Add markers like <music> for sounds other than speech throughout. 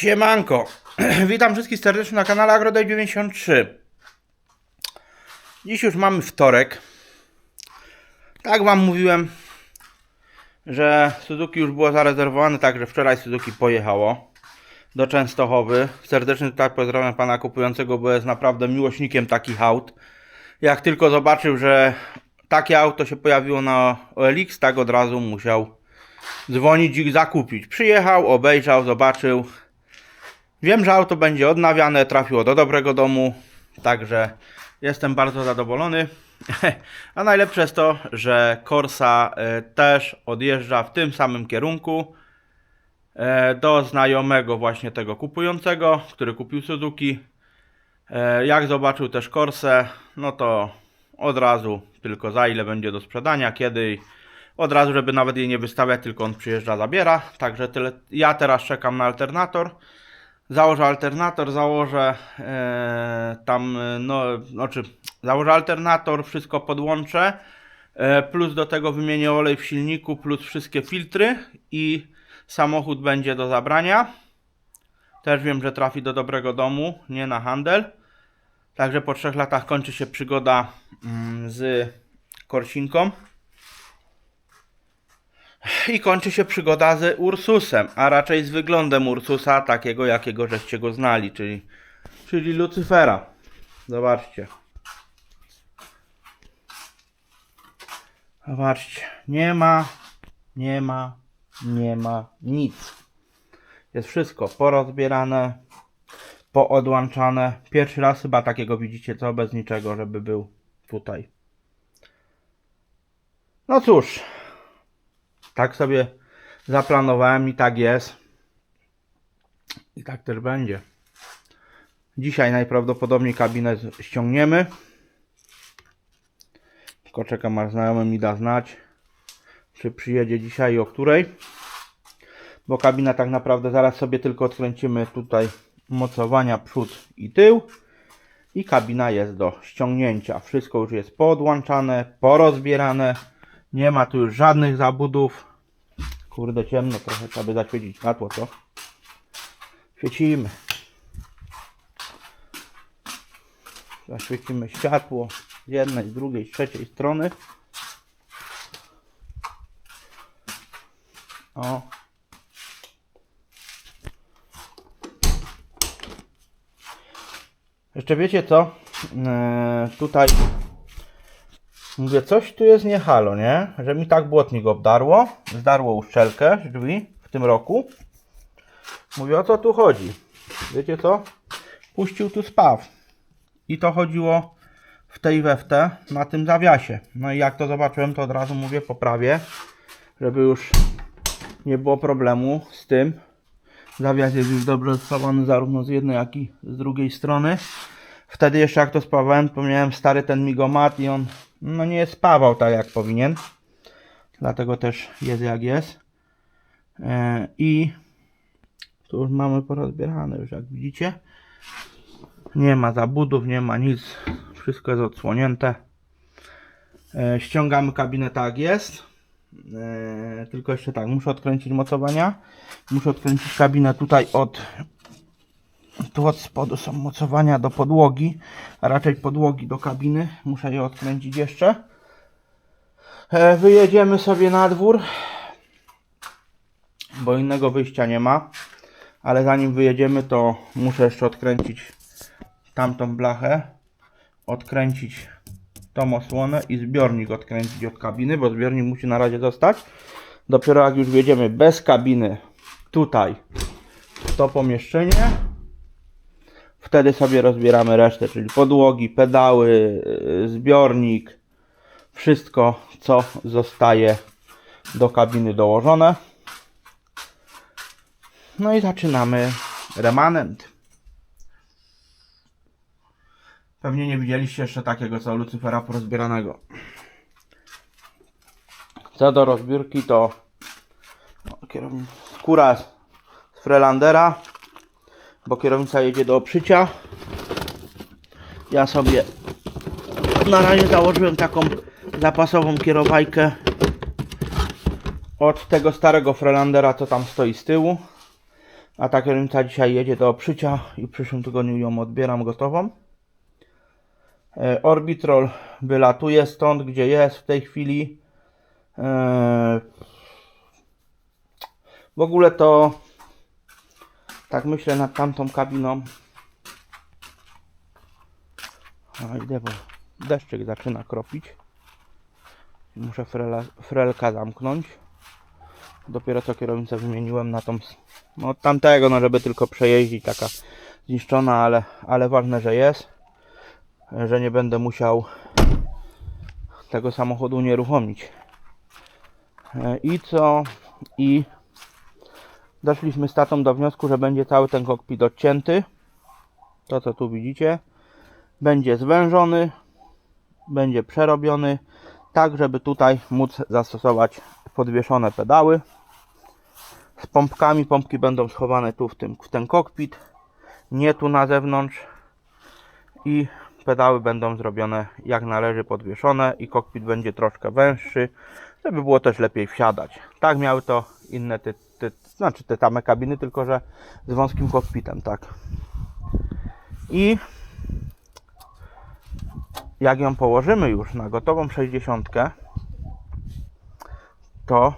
Siemanko, <clears throat> witam wszystkich serdecznie na kanale AgroDay93 Dziś już mamy wtorek. Tak wam mówiłem, że Suzuki już było zarezerwowane, także wczoraj Suzuki pojechało do Częstochowy. Serdecznie tutaj pozdrawiam pana kupującego, bo jest naprawdę miłośnikiem takich aut. Jak tylko zobaczył, że takie auto się pojawiło na OLX, tak od razu musiał dzwonić i zakupić. Przyjechał, obejrzał, zobaczył. Wiem, że auto będzie odnawiane, trafiło do dobrego domu, także jestem bardzo zadowolony. <laughs> A najlepsze jest to, że Corsa e, też odjeżdża w tym samym kierunku e, do znajomego właśnie tego kupującego, który kupił Suzuki. E, Jak zobaczył też Corsę, no to od razu tylko za ile będzie do sprzedania, kiedy od razu, żeby nawet jej nie wystawiać, tylko on przyjeżdża, zabiera. Także tyle. Ja teraz czekam na alternator. Założę alternator, założę e, tam, e, no, znaczy, założę alternator, wszystko podłączę. E, plus do tego wymienię olej w silniku, plus wszystkie filtry i samochód będzie do zabrania. Też wiem, że trafi do dobrego domu, nie na handel. Także po trzech latach kończy się przygoda mm, z Korsinką. I kończy się przygoda z Ursusem, a raczej z wyglądem Ursusa, takiego jakiego żeście go znali, czyli, czyli Lucyfera. Zobaczcie. Zobaczcie. Nie ma, nie ma, nie ma nic. Jest wszystko porozbierane, poodłączane. Pierwszy raz chyba takiego widzicie, co bez niczego, żeby był tutaj. No cóż, tak sobie zaplanowałem i tak jest. I tak też będzie. Dzisiaj najprawdopodobniej kabinet ściągniemy. Tylko czekam aż znajomy mi da znać, czy przyjedzie dzisiaj i o której. Bo kabina tak naprawdę zaraz sobie tylko odkręcimy tutaj mocowania przód i tył. I kabina jest do ściągnięcia. Wszystko już jest poodłączane, porozbierane. Nie ma tu już żadnych zabudów. Kurde ciemno, trochę trzeba by zaświecić światło, co? Świecimy. Zaświecimy światło z jednej, z drugiej, z trzeciej strony. O. Jeszcze wiecie co? Eee, tutaj Mówię, coś tu jest nie halo, nie? Że mi tak błotnik obdarło. Zdarło uszczelkę drzwi w tym roku. Mówię, o co tu chodzi? Wiecie co? Puścił tu spaw. I to chodziło w tej we w te, na tym zawiasie. No i jak to zobaczyłem, to od razu mówię, poprawię. Żeby już nie było problemu z tym. Zawias jest już dobrze spawany zarówno z jednej, jak i z drugiej strony. Wtedy jeszcze jak to spawałem, to miałem stary ten migomat i on no nie spawał tak jak powinien. Dlatego też jest jak jest. E, I tu już mamy porozbierane już jak widzicie. Nie ma zabudów, nie ma nic. Wszystko jest odsłonięte. E, ściągamy kabinę tak jest. E, tylko jeszcze tak, muszę odkręcić mocowania. Muszę odkręcić kabinę tutaj od tu od spodu są mocowania do podłogi, a raczej podłogi do kabiny. Muszę je odkręcić jeszcze. E, Wyjedziemy sobie na dwór, bo innego wyjścia nie ma. Ale zanim wyjedziemy, to muszę jeszcze odkręcić tamtą blachę, odkręcić tą osłonę i zbiornik odkręcić od kabiny, bo zbiornik musi na razie zostać. Dopiero jak już wjedziemy bez kabiny tutaj w to pomieszczenie, Wtedy sobie rozbieramy resztę, czyli podłogi, pedały, yy, zbiornik, wszystko co zostaje do kabiny dołożone. No i zaczynamy remanent. Pewnie nie widzieliście jeszcze takiego co Lucyfera porozbieranego. Co do rozbiórki to no, skóra z Frelandera bo kierownica jedzie do oprzycia. Ja sobie na razie założyłem taką zapasową kierowajkę od tego starego Frelandera, co tam stoi z tyłu. A ta kierownica dzisiaj jedzie do obszycia i w przyszłym tygodniu ją odbieram gotową. E, Orbitrol wylatuje stąd, gdzie jest w tej chwili. E, w ogóle to tak myślę nad tamtą kabiną. A idę, bo deszczyk zaczyna kropić. Muszę frela, frelka zamknąć. Dopiero co kierownicę wymieniłem na tą, no tamtego, no żeby tylko przejeździć, taka zniszczona, ale, ale ważne, że jest. Że nie będę musiał tego samochodu nieruchomić. E, I co? I doszliśmy z tatą do wniosku, że będzie cały ten kokpit odcięty. To co tu widzicie. Będzie zwężony, będzie przerobiony, tak żeby tutaj móc zastosować podwieszone pedały z pompkami. Pompki będą schowane tu w, tym, w ten kokpit, nie tu na zewnątrz i pedały będą zrobione jak należy podwieszone i kokpit będzie troszkę węższy, żeby było też lepiej wsiadać. Tak miały to inne te, te, znaczy te same kabiny, tylko że z wąskim kokpitem, tak. I jak ją położymy już na gotową 60, to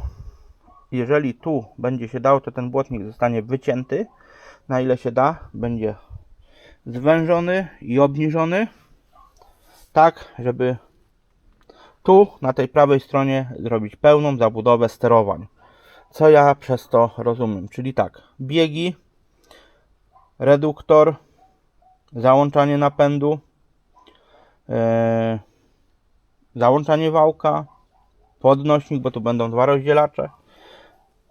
jeżeli tu będzie się dało, to ten błotnik zostanie wycięty na ile się da, będzie zwężony i obniżony tak, żeby tu na tej prawej stronie zrobić pełną zabudowę sterowań. Co ja przez to rozumiem? Czyli tak, biegi, reduktor, załączanie napędu, e, załączanie wałka, podnośnik, bo tu będą dwa rozdzielacze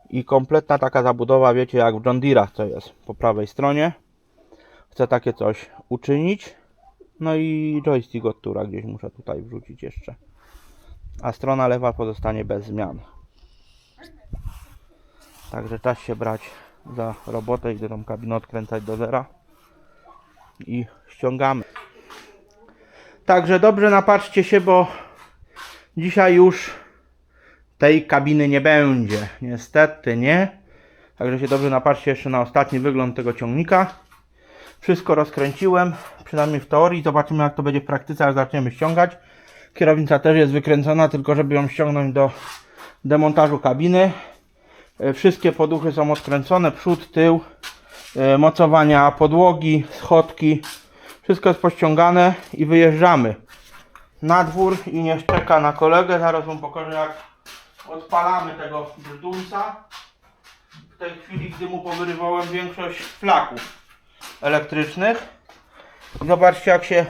i kompletna taka zabudowa, wiecie jak w John Deere'ach co jest po prawej stronie. Chcę takie coś uczynić. No i joystick od tura gdzieś muszę tutaj wrzucić jeszcze. A strona lewa pozostanie bez zmian. Także czas się brać za robotę, idę tą kabinę odkręcać do zera i ściągamy. Także dobrze napatrzcie się, bo dzisiaj już tej kabiny nie będzie. Niestety nie. Także się dobrze napatrzcie jeszcze na ostatni wygląd tego ciągnika. Wszystko rozkręciłem, przynajmniej w teorii. Zobaczymy jak to będzie w praktyce, jak zaczniemy ściągać. Kierownica też jest wykręcona, tylko żeby ją ściągnąć do demontażu kabiny. E, Wszystkie poduchy są odkręcone, przód, tył, e, mocowania podłogi, schodki. Wszystko jest pościągane i wyjeżdżamy na dwór i nie czeka na kolegę. Zaraz wam pokażę jak odpalamy tego brzdulca. W tej chwili, gdy mu powyrywałem większość flaków elektrycznych. Zobaczcie jak się...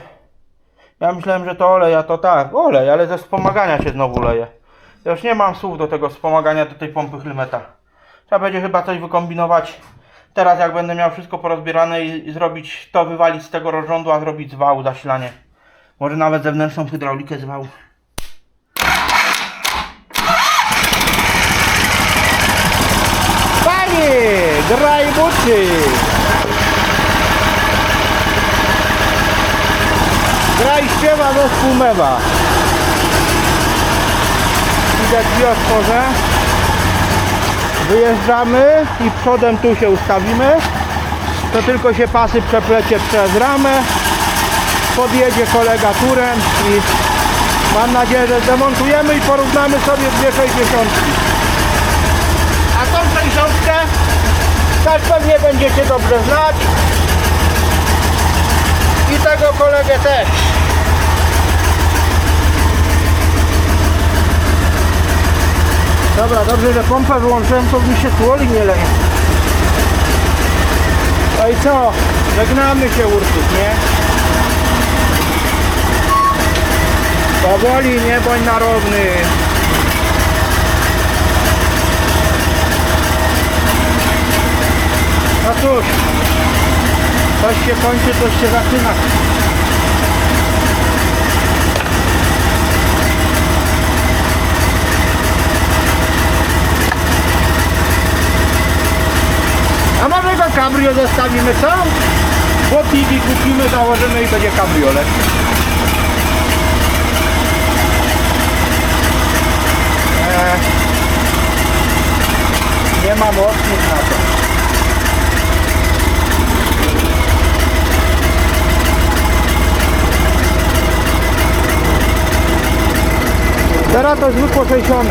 Ja myślałem, że to olej, a to tak, olej, ale ze wspomagania się znowu leje. Ja już nie mam słów do tego wspomagania, do tej pompy Hlimeta. Trzeba będzie chyba coś wykombinować. Teraz jak będę miał wszystko porozbierane i, zrobić to, wywalić z tego rozrządu, a zrobić z wału zasilanie. Może nawet zewnętrzną hydraulikę z wału. Panie, graj buty! Graj śpiewa zespół Mewa. Idę drzwi otworzę. Wyjeżdżamy i przodem tu się ustawimy. To tylko się pasy przeplecie przez ramę. Podjedzie kolega turem i mam nadzieję, że zdemontujemy i porównamy sobie dwie 60. A tą 60 też pewnie będziecie dobrze znać. I tego kolegę też. Dobra, dobrze, że pompę wyłączyłem, to mi się tłoli nie leje. No i co? Żegnamy się Ursus, nie? Powoli, nie bądź narowny. No cóż, coś się kończy, coś się zaczyna. kabrio zostawimy, co? Błotniki kupimy, założymy i będzie kabriolet. Eee. Nie mam odnik na to. Teraz to zwykło 60.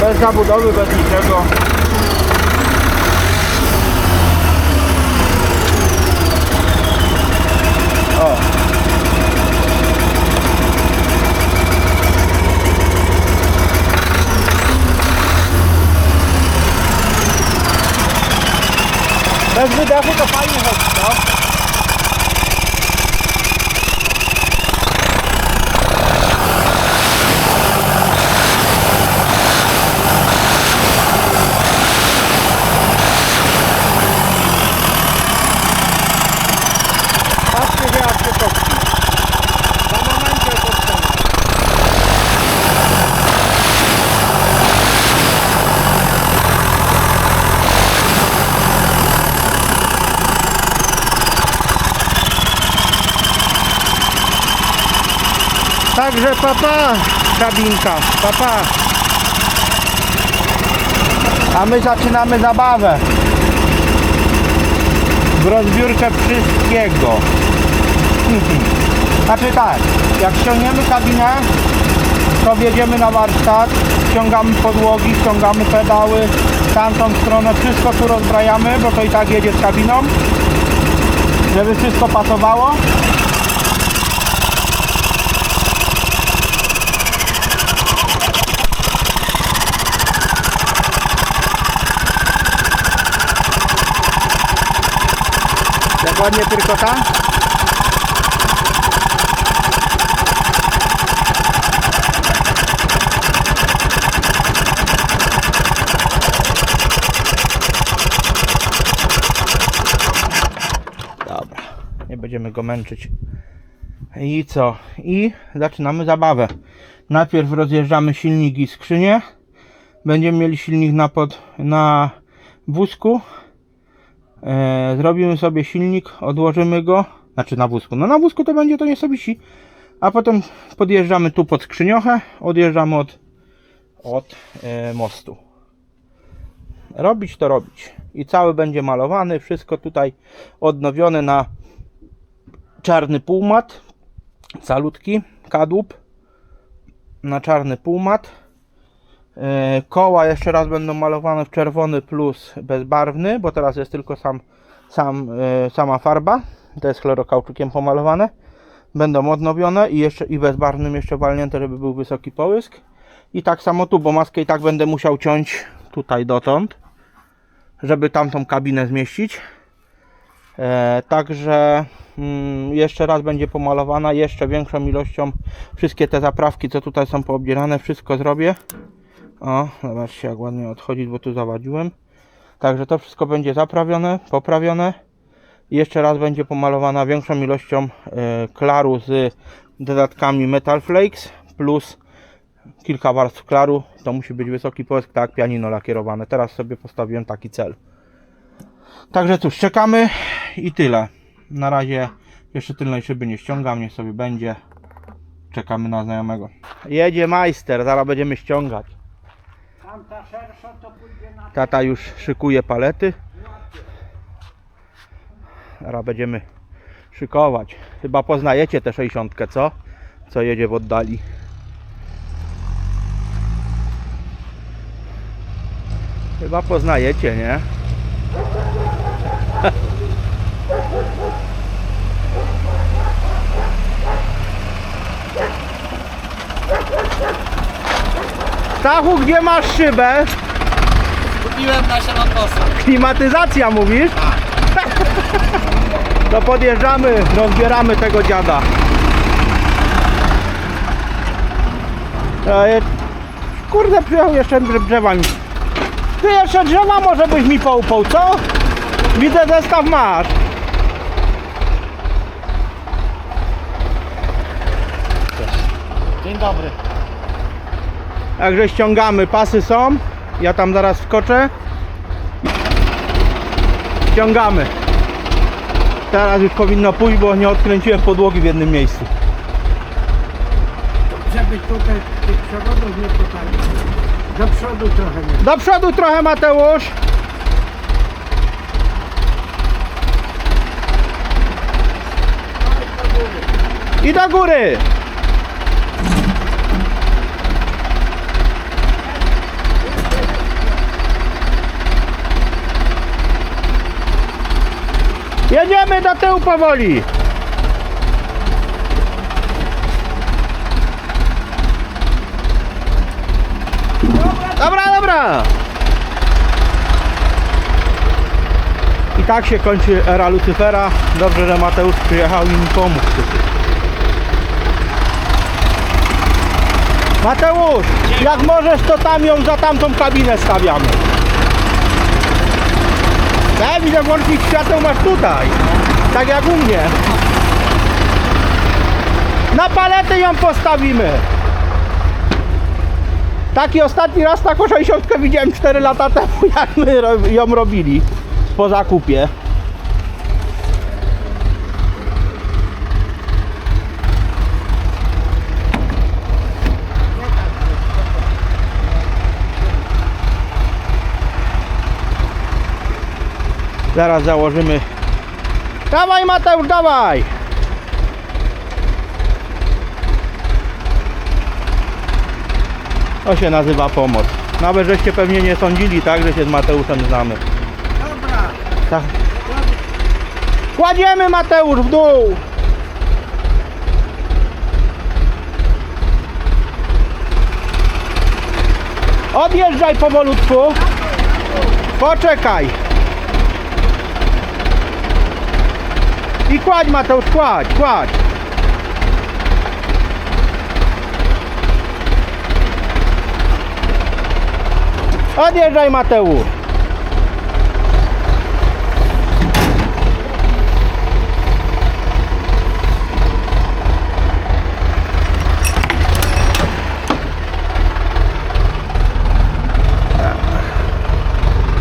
Bez zabudowy, bez niczego. Papa, kabinka, papa. A my zaczynamy zabawę. W rozbiórkę wszystkiego. <laughs> Znaczy tak, jak ściągniemy kabinę, to wjedziemy na warsztat, ściągamy podłogi, ściągamy pedały, tamtą stronę, wszystko tu rozbrajamy, bo to i tak jedzie z kabiną, żeby wszystko pasowało. Dokładnie tylko tam. Dobra, nie będziemy go męczyć. I co? I zaczynamy zabawę. Najpierw rozjeżdżamy silnik i skrzynię. Będziemy mieli silnik na, pod, na wózku. E, zrobimy sobie silnik, odłożymy go, znaczy na wózku. No na wózku to będzie to nie. A potem podjeżdżamy tu pod skrzyniochę, odjeżdżamy od, od e, mostu. Robić to robić. I cały będzie malowany, wszystko tutaj odnowione na czarny półmat, calutki, kadłub na czarny półmat. E, Koła jeszcze raz będą malowane w czerwony plus bezbarwny, bo teraz jest tylko sam, sam, e, sama farba. To jest chlorokauczukiem pomalowane. Będą odnowione i jeszcze i bezbarwnym jeszcze walnięte, żeby był wysoki połysk. I tak samo tu, bo maskę i tak będę musiał ciąć tutaj dotąd, żeby tamtą kabinę zmieścić. E, także mm, jeszcze raz będzie pomalowana, jeszcze większą ilością. Wszystkie te zaprawki, co tutaj są poobdzierane, wszystko zrobię. O, zobaczcie jak ładnie odchodzić, bo tu zawadziłem. Także to wszystko będzie zaprawione, poprawione. I jeszcze raz będzie pomalowana większą ilością e, klaru z dodatkami Metal Flakes plus kilka warstw klaru. To musi być wysoki połysk, tak pianino lakierowane. Teraz sobie postawiłem taki cel. Także cóż, czekamy i tyle. Na razie jeszcze tylnej szyby nie ściągam, niech sobie będzie. Czekamy na znajomego. Jedzie majster, zaraz będziemy ściągać. Tamta szersza to pójdzie na Tata już szykuje palety. Teraz będziemy szykować. Chyba poznajecie tę 60, co? Co jedzie w oddali. Chyba poznajecie, nie? <laughs> Stachu, gdzie masz szybę? Kupiłem na Siemankosa. Klimatyzacja mówisz? <laughs> To podjeżdżamy, rozbieramy tego dziada. E, Kurde, przyjechał jeszcze drze- drzewami. Ty jeszcze drzewa może byś mi poupał, co? Widzę zestaw masz. Dzień dobry. Także ściągamy, pasy są. Ja tam zaraz wskoczę. Ściągamy. Teraz już powinno pójść, bo nie odkręciłem podłogi w jednym miejscu. Żeby tutaj tych przewodów nie potarli. Do przodu trochę nie. Do przodu trochę Mateusz. I do góry. Jedziemy do tyłu powoli. Dobra, dobra. I tak się kończy era Lucyfera. Dobrze, że Mateusz przyjechał i mi pomógł. Mateusz, jak możesz, to tam ją za tamtą kabinę stawiamy. Tak, widzę, włącznik świateł masz tutaj. Tak jak u mnie. Na palety ją postawimy. Taki ostatni raz taką 60 widziałem 4 lata temu, <laughs> jak my ją robili po zakupie. Zaraz założymy. Dawaj Mateusz, dawaj! To się nazywa pomoc. Nawet żeście pewnie nie sądzili, tak, że się z Mateuszem znamy. Dobra. Tak. Kładziemy Mateusz w dół! Odjeżdżaj powolutku. Poczekaj. I kładź Mateusz, kładź, kładź. Odjeżdżaj Mateusz.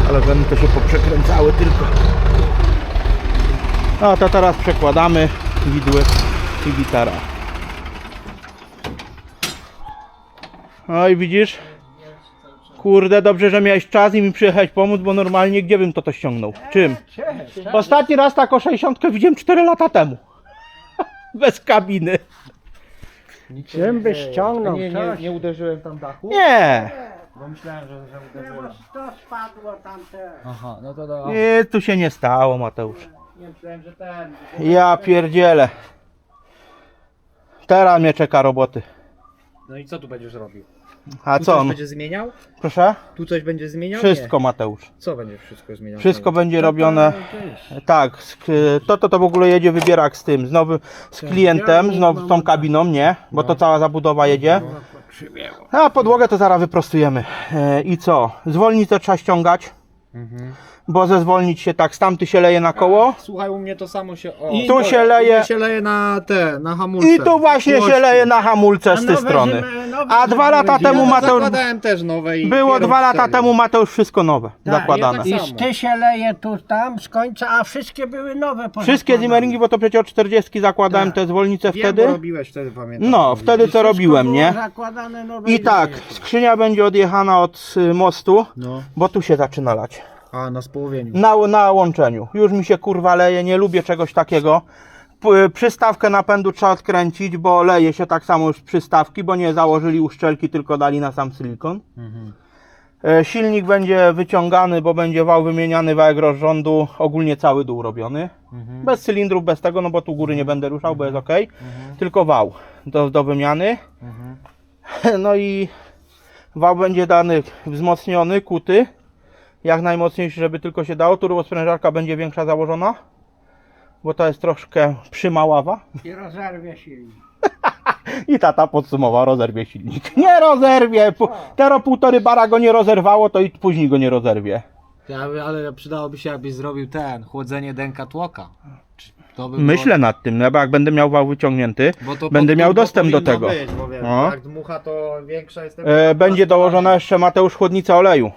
Ale będą to się poprzekręcały tylko. No to teraz przekładamy widły i gitara. No i widzisz? Kurde, dobrze, że miałeś czas i mi przyjechać pomóc, bo normalnie gdzie bym to to ściągnął? Czym? Ostatni raz taką 60 widziałem 4 lata temu. <laughs> Bez kabiny. Czym byś ściągnął? Nie, nie, nie uderzyłem tam dachu? Nie, Bo myślałem, że, że uderzyłem. To spadło tamte. Aha, no to do... nie, tu się nie stało Mateusz. Nie myślałem, że ten... Ja pierdzielę. Teraz mnie czeka roboty. No i co tu będziesz robił? A Tu co coś on? będzie zmieniał? Proszę? Tu coś będzie zmieniał? Wszystko Nie. Mateusz. Co będzie wszystko zmieniał? Wszystko będzie robione. Tak, z- k- to, to to w ogóle jedzie wybierak z tym, z nowym, z klientem, z, now, z tą kabiną, nie? Bo to cała zabudowa jedzie. A podłogę to zaraz wyprostujemy. E, I co? Zwolnicę trzeba ściągać, Mhm. Bo ze zwolnić się tak, stamty się leje na koło. Słuchaj, u mnie to samo się... O, I tu się leje- się leje na te, na hamulce. I tu właśnie się leje na hamulce z tej nowe strony. zimy- nowe A dwa lata temu Mateusz... zakładałem też nowe i... Było dwa lata temu Mateusz wszystko nowe, Tak, zakładane. I tak z samo. ty się leje tu, tam, z końca, a wszystkie były nowe. Wszystkie pozakładane. zimmeringi, bo to przecież od 40 zakładałem Tak. te zwolnice wtedy. bo robiłeś wtedy, pamiętam. No, wtedy I co wszystko robiłem, było nie? Zakładane nowe I tak, zimmeringi. skrzynia będzie odjechana od y, mostu, No, bo tu się zaczyna lać. A na społowieniu. Na, na łączeniu. Już mi się kurwa leje, nie lubię czegoś takiego. P- Przystawkę napędu trzeba odkręcić, bo leje się tak samo już z przystawki, bo nie założyli uszczelki, tylko dali na sam silikon. Mhm. E, Silnik będzie wyciągany, bo będzie wał wymieniany, wałek rozrządu, ogólnie cały dół robiony. Mhm. Bez cylindrów, bez tego, no bo tu góry nie będę ruszał, bo jest ok. Tylko wał do, do wymiany. Mhm. <laughs> No i wał będzie dany wzmocniony, kuty. Jak najmocniejszy, żeby tylko się dało. Turbosprężarka będzie większa założona. Bo to jest troszkę przymaława. I rozerwie silnik. <laughs> I tata podsumował, rozerwie silnik. Nie rozerwie! Tero półtory bara go nie rozerwało, to i później go nie rozerwie. Ja, ale przydałoby się, jakbyś zrobił ten, chłodzenie denka tłoka. By było- Myślę nad tym, no bo jak będę miał wał wyciągnięty, Bo to będę pod miał dostęp do tego. Być, bo wiesz, No. Jak dmucha to większa jest e, będzie dołożona jeszcze Mateusz chłodnica oleju.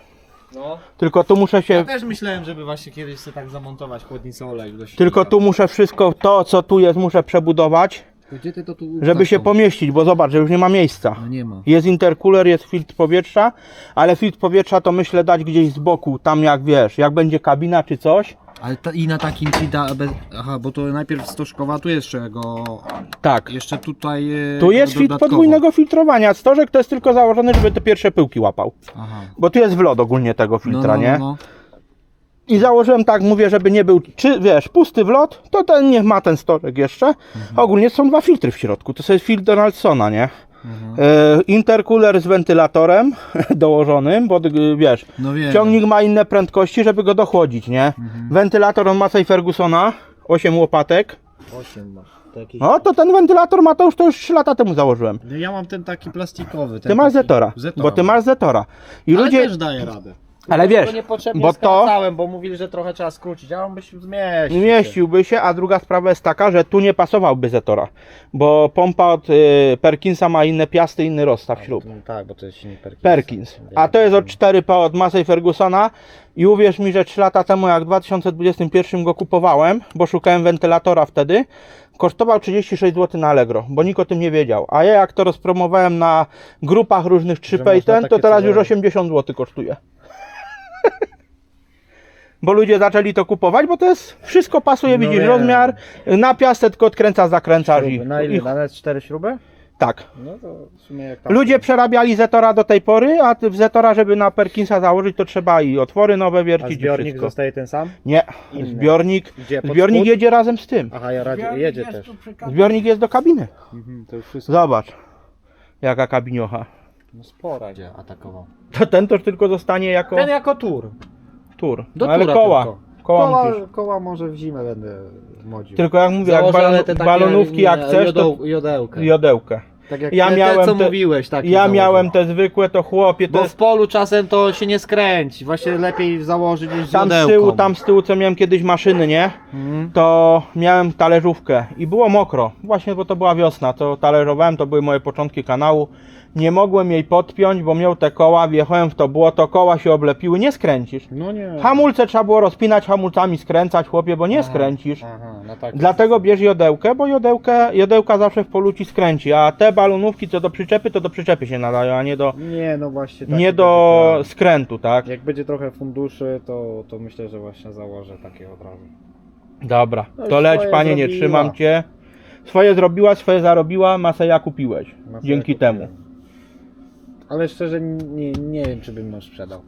No. Tylko tu muszę Ja się też myślałem, żeby właśnie kiedyś sobie tak zamontować chłodnicę oleju do silnika. Tylko tu muszę wszystko, to co tu jest, muszę przebudować, Gdzie ty to tu żeby się pomieścić, bo zobacz, że już nie ma miejsca. No nie ma. Jest intercooler, jest filtr powietrza, ale filtr powietrza to myślę dać gdzieś z boku, tam jak wiesz, jak będzie kabina czy coś. Ale ta, i na takim ci da... Bez... Aha, bo to najpierw stożkowa, tu jeszcze go... Tak. Jeszcze tutaj... e, Tu jest filtr dodatkowo. podwójnego filtrowania. Stożek to jest tylko założony, żeby te pierwsze pyłki łapał. Aha. Bo tu jest wlot ogólnie tego No, filtra, no, nie? no, I założyłem tak, mówię, żeby nie był, czy wiesz, pusty wlot, to ten niech ma ten storek jeszcze. Ogólnie są dwa filtry w środku, to jest filtr Donaldsona, nie? E, intercooler z wentylatorem <laughs> dołożonym, bo y, wiesz, No ciągnik ma inne prędkości, żeby go dochłodzić, nie? Wentylator on ma tej Fergusona, 8 łopatek. 8 masz. To jakiś... No to ten wentylator ma to już, to już 3 lata temu założyłem. Ja mam ten taki plastikowy. Ten Ty masz taki... Zetora, bo ty masz Zetora. I Ale ludzie, też daje radę. Ale wiesz, Bo to bo mówili, że trochę trzeba skrócić, a on by się zmieścił. mieściłby się, a druga sprawa jest taka, że tu nie pasowałby Zetora, bo pompa od y, Perkinsa ma inne piasty, inny rozstaw śrub. No, tak, bo to jest silnik Perkins. Perkins. A to jest od 4P od Massey Fergusona i uwierz mi, że 3 lata temu jak w 2021 go kupowałem, bo szukałem wentylatora wtedy, kosztował 36 zł na Allegro, bo nikt o tym nie wiedział. A ja jak to rozpromowałem na grupach różnych 3P i można ten, to teraz już 80 zł kosztuje. Bo ludzie zaczęli to kupować, bo to jest, wszystko pasuje, No widzisz, wiem. rozmiar, na piasę tylko odkręcasz, zakręcasz i, Śruby. Na ile? i Na 4 śruby? tak. No to w sumie jak tam. Ludzie przerabiali Zetora do tej pory, a ty w Zetora, żeby na Perkinsa założyć, to trzeba i otwory nowe A wiercić i zbiornik wszystko. zostaje ten sam? Nie, Inny. zbiornik, Gdzie? Pod zbiornik spód? jedzie razem z tym. Aha, ja Zbiornik jedzie też. Zbiornik jest do kabiny. Mhm, to już wszystko. Zobacz, jaka kabiniocha. No spora gdzie atakował. To ten to tylko zostanie jako Ten jako tur. tur. Do No, ale tura koła. tylko. Koła, Koła, musisz. koła może w zimę będę modził. Tylko jak mówię, jak Założę, balon, ale te takie, balonówki jak nie, chcesz, to jodeł, jodełkę. jodełkę. Tak jak Ja te, miałem te, co te- mówiłeś, takie Ja założę. miałem te zwykłe, to chłopie, to Bo w polu czasem to się nie skręci. Właśnie lepiej założyć niż z tam z jodełką. tyłu, tam z tyłu, co miałem kiedyś maszyny, nie? Mhm. to miałem talerzówkę i było mokro. Właśnie, bo to była wiosna, to talerzowałem, to były moje początki kanału. Nie mogłem jej podpiąć, bo miał te koła, wjechałem w to błoto, koła się oblepiły, nie skręcisz. No nie. Hamulce trzeba było rozpinać, hamulcami skręcać, chłopie, bo nie Aha. skręcisz. Aha, no tak. Dlatego bierz jodełkę, bo jodełkę, jodełka zawsze w polu ci skręci, a te balonówki co do przyczepy, to do przyczepy się nadają, a nie do, Nie, no właśnie tak. nie będzie do plan. skrętu, tak? Jak będzie trochę funduszy, to, to myślę, że właśnie założę takie od razu. Dobra, No to leć swoje panie, nie zrobiła. trzymam cię. Swoje zrobiła, swoje zarobiła, masę ja kupiłeś. Na co Dzięki ja temu. Ale szczerze nie, nie wiem, czy bym ją sprzedał.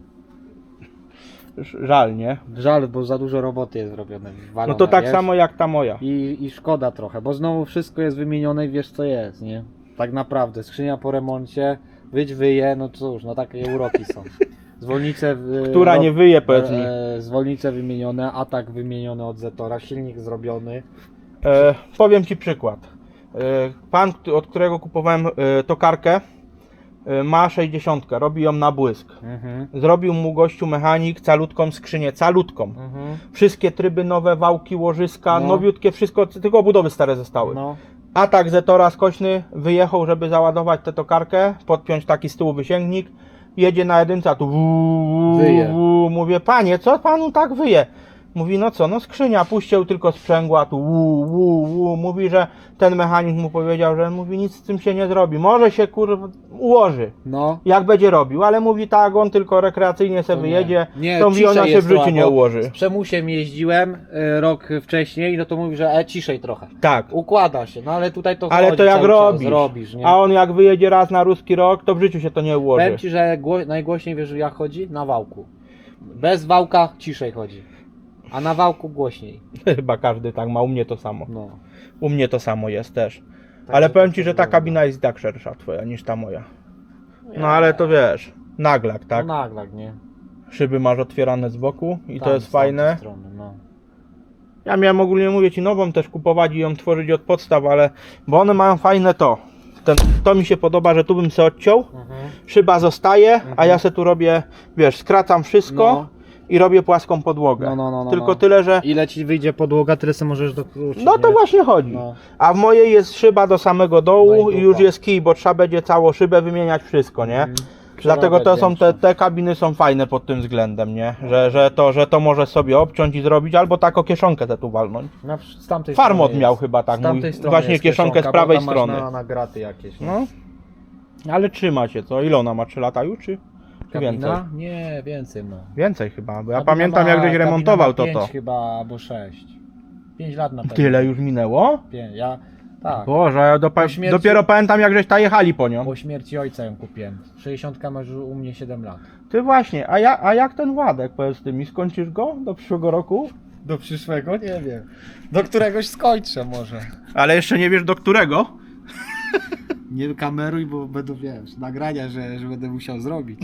Żal, nie? Żal, bo za dużo roboty jest zrobione. No wywalone, to tak wiesz? samo jak ta moja. I, I szkoda trochę, bo znowu wszystko jest wymienione i wiesz co jest, nie? Tak naprawdę, skrzynia po remoncie, wyć wyje, no cóż, no takie uroki są. <laughs> Zwolnice... Która no, nie wyje, powiedz mi. e, Zwolnice wymienione, atak wymieniony od Zetora, silnik zrobiony. E, powiem Ci przykład. E, pan, od którego kupowałem e, tokarkę, ma 60, robi ją na błysk. Mhm. Zrobił mu gościu mechanik calutką skrzynię, calutką. Mhm. Wszystkie tryby nowe, wałki, łożyska, No. nowiutkie, wszystko, tylko obudowy stare zostały. No, Atak Zetora skośny wyjechał, żeby załadować tę tokarkę, podpiąć taki z tyłu wysięgnik, jedzie na jedynce, a tu wuu, Wyje. wuu, mówię, panie, co panu tak wyje? Mówi, no co, no skrzynia, puścił tylko sprzęgła, tu wu, wu, wu. Mówi, że ten mechanik mu powiedział, że mówi, nic z tym się nie zrobi, może się kurwa ułoży, no. jak będzie robił, ale mówi tak, on tylko rekreacyjnie se wyjedzie, nie, to mówi, ona się w życiu trochę, nie bo ułoży. Z przemusiem jeździłem e, rok wcześniej, no to mówi, że e, ciszej trochę. Tak. Układa się, no ale tutaj to Ale chodzi to jak cały czas, robisz, robisz nie? a on jak wyjedzie raz na ruski rok, to w życiu się to nie ułoży. Powiem Ci, że gło- najgłośniej wiesz jak chodzi? Na wałku. Bez wałka ciszej chodzi. A na wałku głośniej. <laughs> Chyba każdy tak ma, u mnie to samo. No. U mnie to samo jest też. Tak, ale to powiem to ci, że ta kabina jest i tak szersza twoja niż ta moja. No ale to wiesz, naglak, tak? No naglak, nie? Szyby masz otwierane z boku i to Tam, jest z tamtej fajne. Strony, no. Ja miałem ogólnie mówię ci nową też kupować i ją tworzyć od podstaw, ale bo one mają fajne to. Ten, to mi się podoba, że tu bym se odciął, Mhm. szyba zostaje, a ja se tu robię, wiesz, skracam wszystko No. I robię płaską podłogę. No, no, no, no, Tylko no. tyle, że Ile Ci wyjdzie podłoga, tyle sobie możesz dokrócić. no to nie? właśnie chodzi. No. A w mojej jest szyba do samego dołu No i i już jest kij, bo trzeba będzie całą szybę wymieniać wszystko, nie? Mhm. Dlatego to są te, te kabiny są fajne pod tym względem, nie? Że, że, to, że to może sobie obciąć i zrobić, albo taką kieszonkę te tu walnąć. Na, z tamtej Farmot miał jest. chyba tak, mój- właśnie kieszonkę z prawej strony. Na, na graty jakieś. No. No. Ale trzyma się, co? Ile ona ma? 3 lata już, czy, czy więcej? Kabina? Nie, więcej ma. Więcej chyba, bo ja Kabina pamiętam ma- jak kabina remontował ma to pięć to. chyba, albo 6. 5 lat na pewno. Tyle już minęło? Pię- Ja, Tak. Boże, ja dopa- Po śmierci- dopiero pamiętam jak żeś ta jechali po nią. Po śmierci ojca ją kupiłem. 60 ma już u mnie 7 lat. Ty właśnie, a, ja, a jak ten Władek, powiedz ty mi, skończysz go do przyszłego roku? Do przyszłego? Nie wiem. Do któregoś skończę może. Ale jeszcze nie wiesz do którego? <laughs> Nie kameruj, bo będą, wiesz, nagrania, że, że będę musiał zrobić.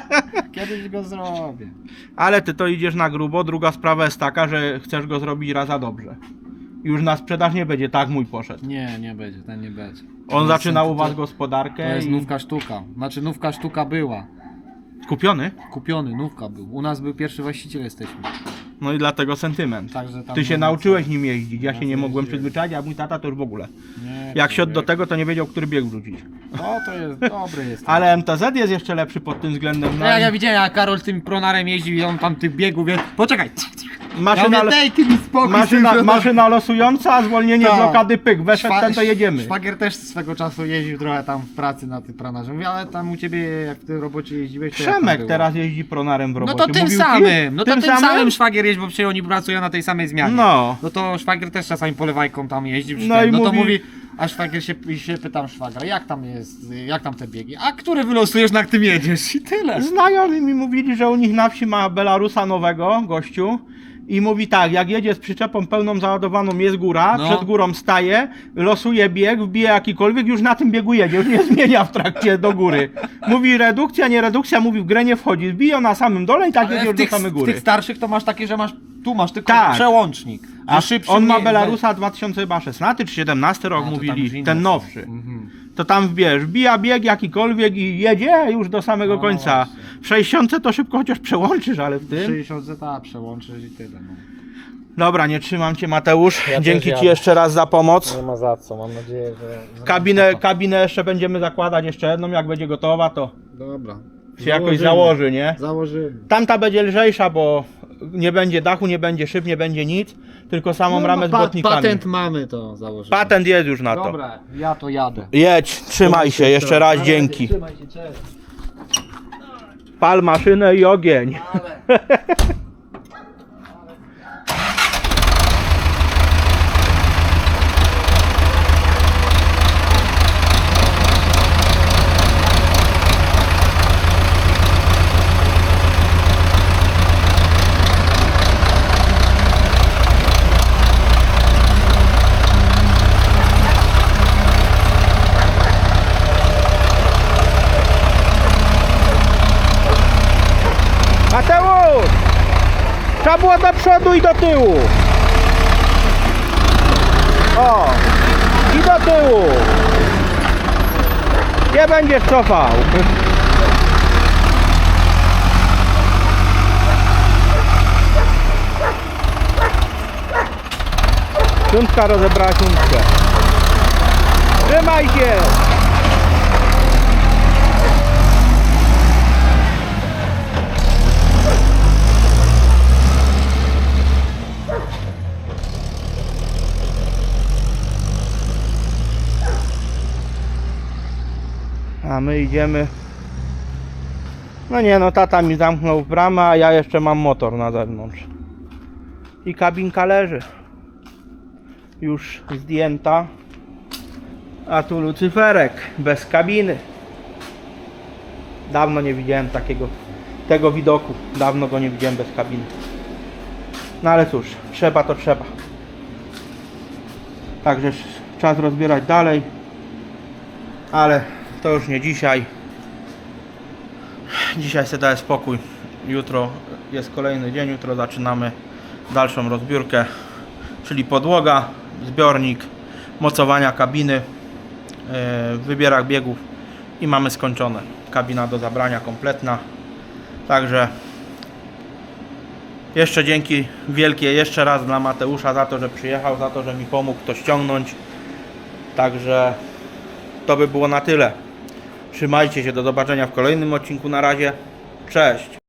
<laughs> Kiedyś go zrobię. Ale ty to idziesz na grubo. Druga sprawa jest taka, że chcesz go zrobić raz za dobrze. Już na sprzedaż nie będzie, tak mój poszedł. Nie, nie będzie, ten nie będzie. On zaczynał u was gospodarkę To jest i... nówka sztuka. Znaczy nówka sztuka była. Kupiony. Kupiony, nówka był. U nas był pierwszy właściciel jesteśmy. No i dlatego sentyment. Także tam Ty się nauczyłeś nim jeździć, ja się nie mogłem jeździłem. przyzwyczaić, a mój tata to już w ogóle. Nie, Jak siadł do człowiek. tego, to nie wiedział, który bieg wrzucić. No to jest, <laughs> dobry jest. Ale MTZ jest jeszcze lepszy pod tym względem. No, ja, ja widziałem, jak Karol tym pronarem jeździł i on tam tych biegów, wie... Poczekaj! Ja Maszyna, mówię, daj ty mi spokój tym maszyna, maszyna losująca, a zwolnienie Tak. blokady pyk. Weszedł Szwa- ten, to jedziemy. Szwagier też swego czasu jeździł trochę tam w pracy na tym pronarze. Mówię, ale tam u ciebie, jak w tej robocie jeździłeś, to jak tam Przemek było? teraz jeździ pronarem w No robocie. to tym Mówił ci? samym, no to tym, samym? samym? szwagier jeździ, bo przecież oni pracują na tej samej zmianie. No. No to szwagier też czasami polewajką tam jeździ. przy No tym. i no to mówi- mówi, a szwagier się, i się pytam szwagra, jak tam jest, jak tam te biegi? A który wylosujesz, na którym jedziesz? I tyle. Znajomi mi mówili, że u nich na wsi ma Belarusa nowego, gościu. I mówi tak, jak jedzie z przyczepą pełną załadowaną, jest góra, No. przed górą staje, losuje bieg, wbije jakikolwiek, już na tym biegu jedzie, już nie <laughs> zmienia w trakcie do góry. Mówi redukcja, nie redukcja, mówi w grę nie wchodzi, wbija na samym dole i tak jedzie już do samej góry. tych starszych to masz takie, że masz, tu masz tylko Tak. przełącznik. A szybszy on ma Belarusa 2016 czy 17 rok A, to tam już mówili, inne ten są. nowszy. Mhm. To tam wbierz, wbija bieg jakikolwiek i jedzie już do samego No, końca. właśnie. W 60 to szybko chociaż przełączysz, ale w tym... 60 zeta przełączysz i tyle. No. Dobra, nie trzymam cię Mateusz. Ja Dzięki ci jadę. jeszcze raz za pomoc. Nie ma za co, mam nadzieję, że... że Kabinę, kabinę jeszcze będziemy zakładać jeszcze jedną, jak będzie gotowa to Dobra. się jakoś założy, nie? Założymy. Tamta będzie lżejsza, bo nie będzie dachu, nie będzie szyb, nie będzie nic, tylko samą ramę z pa- błotnikami. Patent mamy, to założymy. Patent jest już na to. Dobra, ja to jadę. Jedź, trzymaj się, jeszcze raz dzięki. Trzymaj się, cześć. Pal maszynę i ogień. Mateusz! <laughs> Było do przodu i do tyłu. O! I do tyłu. Nie będziesz cofał. Piątka rozebrała piątkę. Trzymaj się! A my idziemy. No nie no, tata mi zamknął bramę, a ja jeszcze mam motor na zewnątrz. I kabinka leży. Już zdjęta. A tu lucyferek, bez kabiny. Dawno nie widziałem takiego, tego widoku. Dawno go nie widziałem bez kabiny. No ale cóż, trzeba to trzeba. Także czas rozbierać dalej. Ale to już nie dzisiaj. Dzisiaj sobie daję spokój. Jutro jest kolejny dzień. Jutro zaczynamy dalszą rozbiórkę, czyli podłoga, zbiornik, mocowania kabiny, yy, wybierak biegów i mamy skończone. Kabina do zabrania kompletna. Także jeszcze dzięki wielkie jeszcze raz dla Mateusza za to, że przyjechał, za to, że mi pomógł to ściągnąć. Także to by było na tyle. Trzymajcie się, do zobaczenia w kolejnym odcinku. Na razie. Cześć.